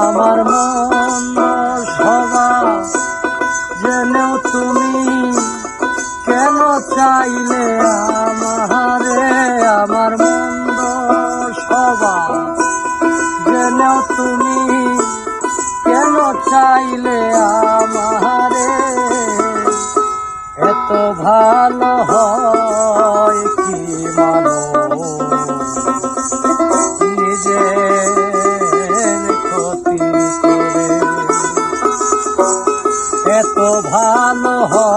আমার মন স্বভাব জেনেও তুমি কেন চাইলে আমারে? আমার মন্দ স্বভাব জেনেও তুমি কেন চাইলে আমারে? এত ভালো হয় কি মানুষ হয়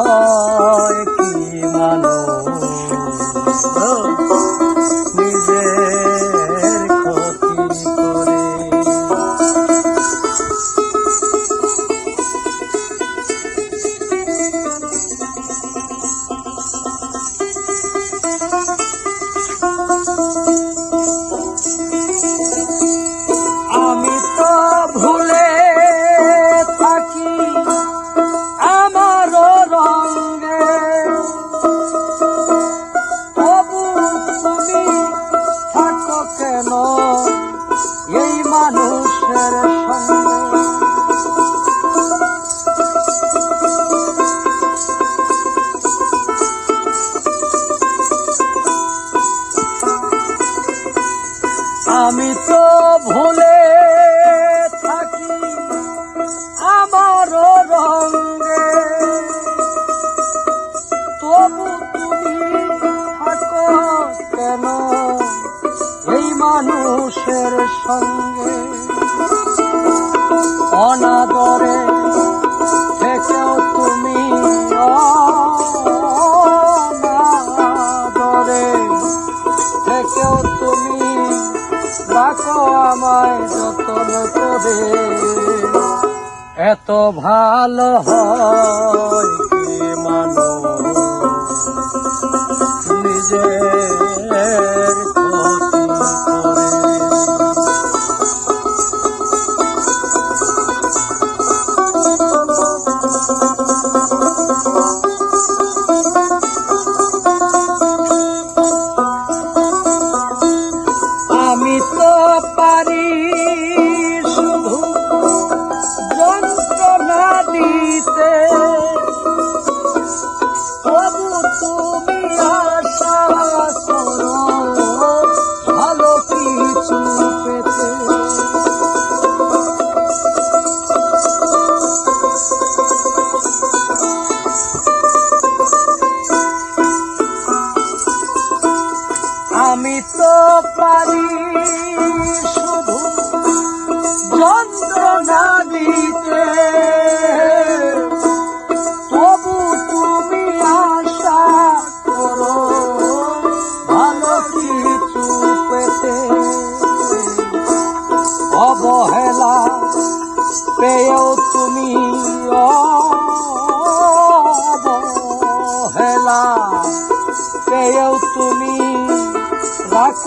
মানুষের সঙ্গে। আমি তো ভুলে সঙ্গে অনাদরে থেকেও তুমি অনাদরে থেকেও তুমি রাখো আমায় যতন করে। এত ভালো হয় আমি তো পারি শুধু যন্ত্রণা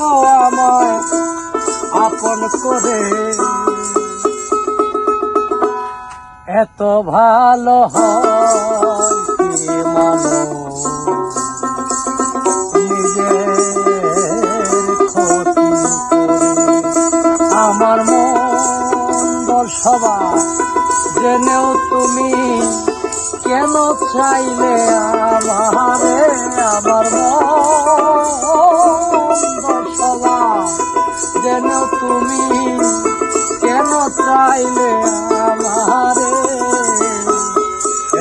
রাখো আমায়, আপন করে। এত ভালো আমার মন সবার। জেনেও তুমি কেন চাইলে আমারে? আমার মন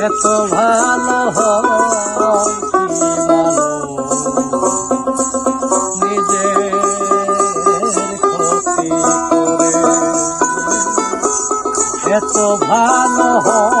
এত ভালো করে। এত ভালো হয়